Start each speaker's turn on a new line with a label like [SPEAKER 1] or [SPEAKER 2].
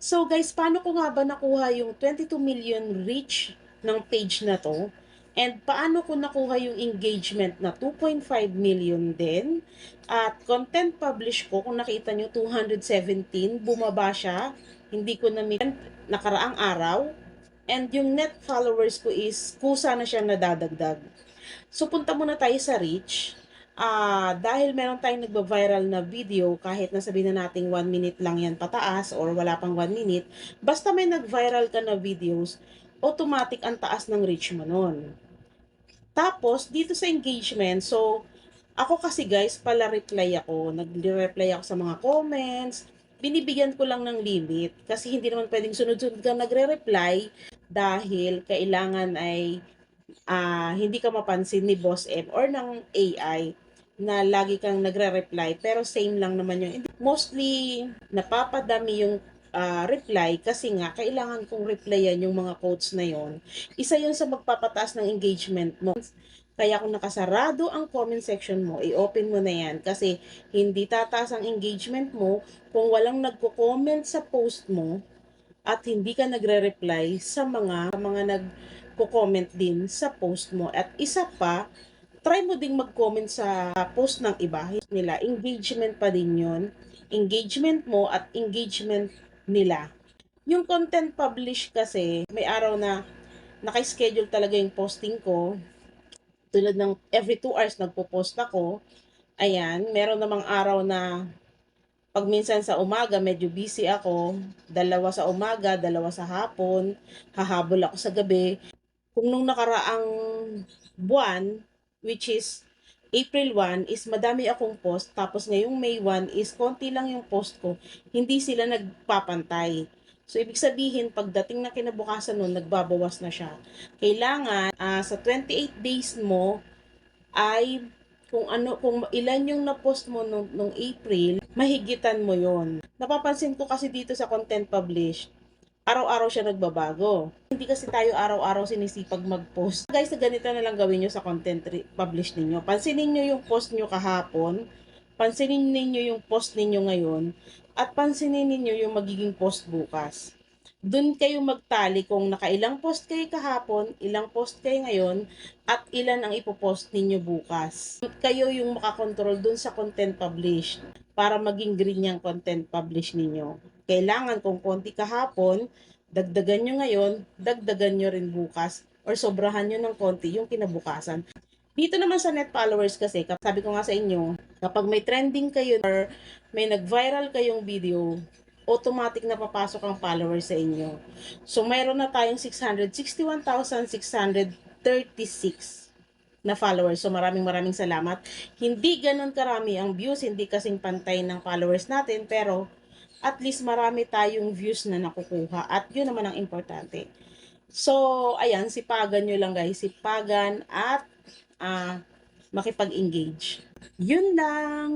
[SPEAKER 1] So guys, paano ko nga ba nakuha yung 22 million reach ng page na to? And paano ko nakuha yung engagement na 2.5 million din? At content publish ko, kung nakita nyo, 217, bumaba siya. Hindi ko na nakaraang araw. And yung net followers ko is kusa na siyang nadadagdag. So punta muna tayo sa reach. Ah, dahil meron tayong nagba-viral na video, kahit na sabihin na nating 1 minute lang yan pataas or wala pang 1 minute, basta may nag-viral ka na videos, automatic ang taas ng reach mo nun. Tapos, dito sa engagement, so, ako kasi guys, pala reply ako, nag-reply ako sa mga comments, binibigyan ko lang ng limit kasi hindi naman pwedeng sunod-sunod ka nagre-reply dahil kailangan ay ah, hindi ka mapansin ni Boss M or ng AI na lagi kang nagre-reply pero same lang naman yung mostly napapadami yung ah, reply kasi nga kailangan kong replyan yung mga quotes na yon isa yun sa magpapataas ng engagement mo. Kaya kung nakasarado ang comment section mo, i-open mo na yan kasi hindi tataas ang engagement mo kung walang nagko-comment sa post mo at hindi ka nagre-reply sa mga mga nagko-comment din sa post mo. At isa pa, try mo ding mag-comment sa post ng iba nila. Engagement pa din yun. Engagement mo at engagement nila. Yung content publish kasi, may araw na naka-schedule talaga yung posting ko. Tulad ng every 2 hours nagpo-post ako. Ayan, meron namang araw na pag minsan sa umaga medyo busy ako, dalawa sa umaga, dalawa sa hapon, hahabol ako sa gabi. Kung nung nakaraang buwan, which is April 1 is madami akong post, tapos ngayong May 1 is konti lang yung post ko, hindi sila nagpapantay. So, ibig sabihin, pagdating na kinabukasan nun, nagbabawas na siya. Kailangan, ah, sa 28 days mo, ay kung ano kung ilan yung na-post mo nung, nung April, mahigitan mo yon. Napapansin ko kasi dito sa content publish, araw-araw siya nagbabago. Hindi kasi tayo araw-araw sinisipag mag-post. Guys, ganito na lang gawin nyo sa content publish ninyo. Pansinin nyo yung post nyo kahapon, pansinin ninyo yung post ninyo ngayon, at pansinin ninyo yung magiging post bukas. Doon kayo magtali kung nakailang post kayo kahapon, ilang post kayo ngayon, at ilan ang ipopost ninyo bukas. Kayo yung makakontrol doon sa content publish para maging green yung content publish ninyo. Kailangan kung konti kahapon, dagdagan nyo ngayon, dagdagan nyo rin bukas, or sobrahan nyo ng konti yung kinabukasan. Dito naman sa net followers kasi, sabi ko nga sa inyo, kapag may trending kayo or may nag-viral kayong video, automatic na papasok ang followers sa inyo. So, mayroon na tayong 661,636 na followers. So, maraming maraming salamat. Hindi ganun karami ang views, hindi kasing pantay ng followers natin, pero at least marami tayong views na nakukuha. At yun naman ang importante. So, ayan, sipagan nyo lang guys. Sipagan at ah makipag-engage. Yun lang.